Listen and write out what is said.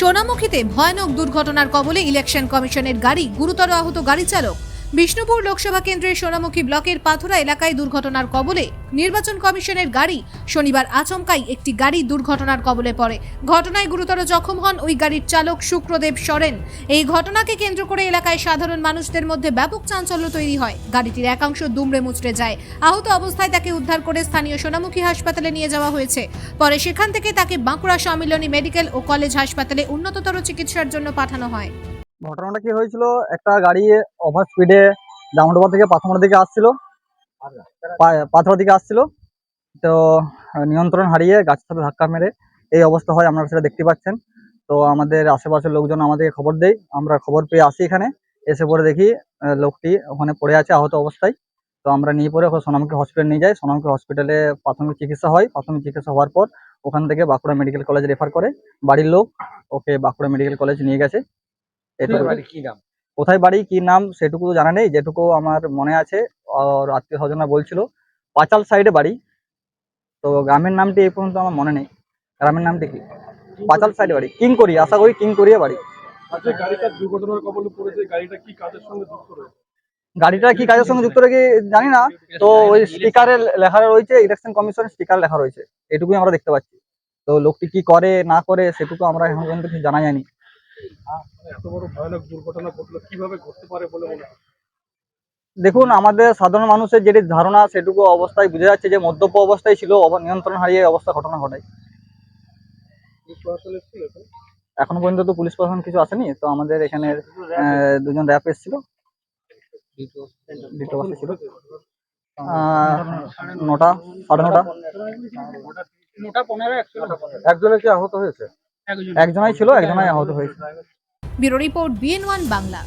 সোনামুখীতে ভয়ানক দুর্ঘটনার কবলে ইলেকশন কমিশনের গাড়ি গুরুতর আহত গাড়ি চালক। বিষ্ণুপুর লোকসভা কেন্দ্রের সোনামুখী ব্লকের পাথুরা এলাকায় দুর্ঘটনার কবলে নির্বাচন কমিশনের গাড়ি শনিবার আচমকাই একটি গাড়ি দুর্ঘটনার কবলে পড়ে। ঘটনায় গুরুতর জখম হন ওই গাড়ির চালক শুক্রদেব সরেন। এই ঘটনাকে কেন্দ্র করে এলাকায় সাধারণ মানুষদের মধ্যে ব্যাপক চাঞ্চল্য তৈরি হয়। গাড়িটির একাংশ দুমড়ে মুচড়ে যায়। আহত অবস্থায় তাকে উদ্ধার করে স্থানীয় সোনামুখী হাসপাতালে নিয়ে যাওয়া হয়েছে। পরে সেখান থেকে তাকে বাঁকুড়া সম্মিলনী মেডিকেল ও কলেজ হাসপাতালে উন্নততর চিকিৎসার জন্য পাঠানো হয়। ঘটনাটা কি হয়েছিল? একটা গাড়ি ওভার স্পিডে জামডোবা থেকে পাথমড়া দিকে আসছিল। পাথর দিকে আসছিল। তো নিয়ন্ত্রণ হারিয়ে গাছের সাথে ধাক্কা মেরে এই অবস্থা হয় আপনারা সেটা দেখতে পাচ্ছেন। তো আমাদের আশেপাশের লোকজন আমাদেরকে খবর দেয়। আমরা খবর পেয়ে আসি এখানে। এসে পরে দেখি লোকটি ওখানে পড়ে আছে আহত অবস্থায়। তো আমরা নিয়ে পরে সোনামুখী হসপিটাল নিয়ে যাই। সোনামুখী হসপিটালে প্রাথমিক চিকিৎসা হয়। প্রাথমিক চিকিৎসা হওয়ার পর ওখান থেকে বাঁকুড়া মেডিকেল কলেজ রেফার করে। বাড়ির লোক ওকে বাঁকুড়া মেডিকেল কলেজ নিয়ে গেছে। কোথায় বাড়ি কি নাম সেটুকু তো জানা নেই যেটুকু আমার মনে আছে আর আত্মীয় স্বজনরা বলছিল। পাঁচাল সাইডে বাড়ি। তো গ্রামের নামটি এই পর্যন্ত আমার মনে নেই। গ্রামের নামটি কি? পাঁচাল সাইডে বাড়ি। কিং করি আশা করি কিং করিয়া বাড়ি। আচ্ছা গাড়িটা কি কাজের সঙ্গে যুক্ত রেখে জানি না। তো ওই স্টিকারে লেখা রয়েছে ইলেকশন কমিশন স্টিকার লেখা রয়েছে। এটুকুই আমরা দেখতে পাচ্ছি। তো লোকটি কি করে না করে সেটুকু আমরা এখন পর্যন্ত কিছু জানা যায়নি। এত বড় ভয়ানক দুর্ঘটনা ঘটলো কীভাবে ঘটতে পারে বলে মনে হয়? দেখুন আমাদের সাধারণ মানুষের যেটি ধারণা সেটুকু অবস্থায় বোঝা যাচ্ছে যে মদ্যপ অবস্থায় ছিল নিয়ন্ত্রণ হারিয়ে অবস্থা ঘটনা ঘটায়? এখনও? পর্যন্ত তো পুলিশ প্রশাসন কিছু আসেনি তো আমাদের এখানে দুজন র্যাপ এসেছিল। ছিল। নটা সাড়ে নটা। একজনে কি আহত হয়েছে? একজনাই ছিল একজনাই আহত হয়েছে। Bureau report BN one Bangla.